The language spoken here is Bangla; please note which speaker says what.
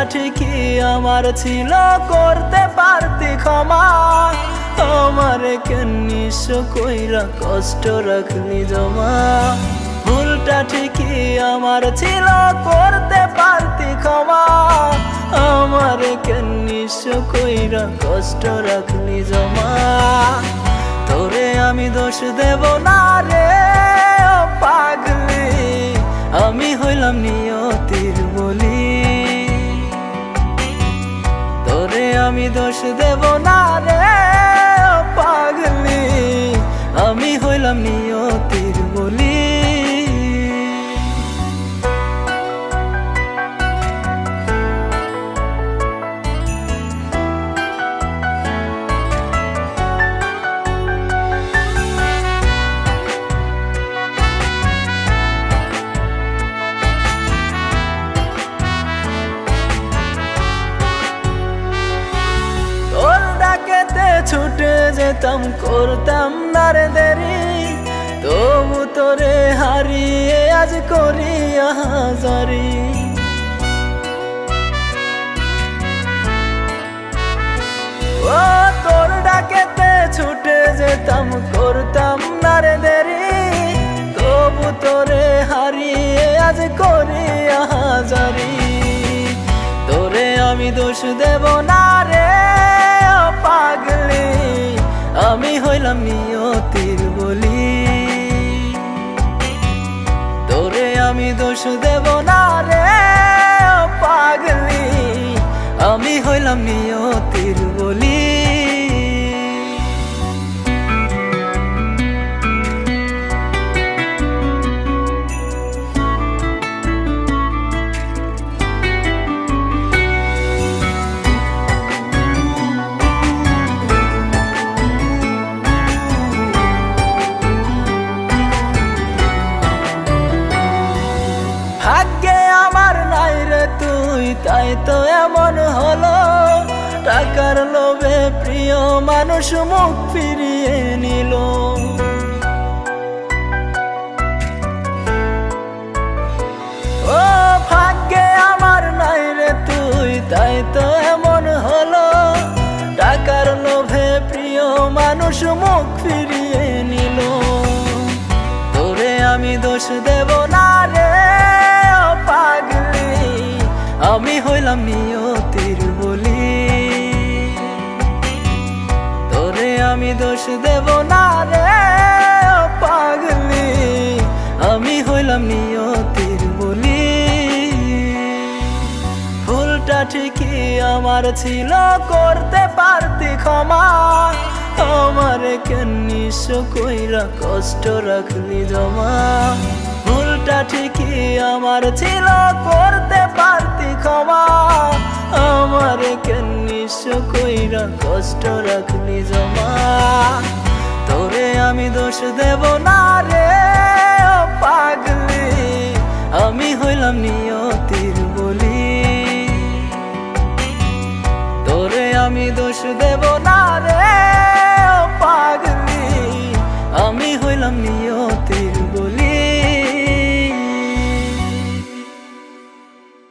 Speaker 1: আমার ছিল, করতে পারতি ক্ষমা। আমার কেন নিঃস্ব কইরা কষ্ট রাখলি জমা? ভুলটা ঠিকই আমার ছিল, করতে পারতি ক্ষমা। আমার কেন নিঃস্ব কইরা কষ্ট রাখলি জমা? তোরে আমি দোষ দেব না রে পাগলি। আমি হইলাম নিয়তির আমি দোষ দেব না রে পাগলি। আমি হইলাম নিয়তির যেতাম করতাম না রে দেরি। তবু তোরে হারিয়ে আজ করি হাজারি ও তোর ডাকেতে ছুটে যেতাম, করতাম না রে দেরি। তবু তোরে হারিয়ে আজ করি হাজারি তোরে আমি দোষ দেব না। আমি দোষ দেব না রে পাগলি। আমি হইলাম নিয়তির ভাগ্যে আমার নাই রে তুই, তাই তো এমন হলো। টাকার লোভে প্রিয় মানুষ মুখ ফিরিয়ে নিল। ও ভাগ্যে আমার নাই রে তুই, তাই তো এমন হলো। টাকার লোভে প্রিয় মানুষ মুখ ফিরিয়ে আমি দোষ দেব না রে পাগলি। আমি হইলাম নিয়তির বলি। ভুলটা ঠিকই আমার ছিল, করতে পারতি ক্ষমা। আমার কেন কইরা কষ্ট রাখলি জমা? ভুলটা ঠিকই আমার ছিল, করতে পারতি ক্ষমা। আমার কেন উদ্দেশ্য কইরা কষ্ট রাখনি জমা। তোরে আমি দোষ দেব না রে পাগলি। আমি হইলাম নিয়তির বলি। তোরে আমি দোষ দেব না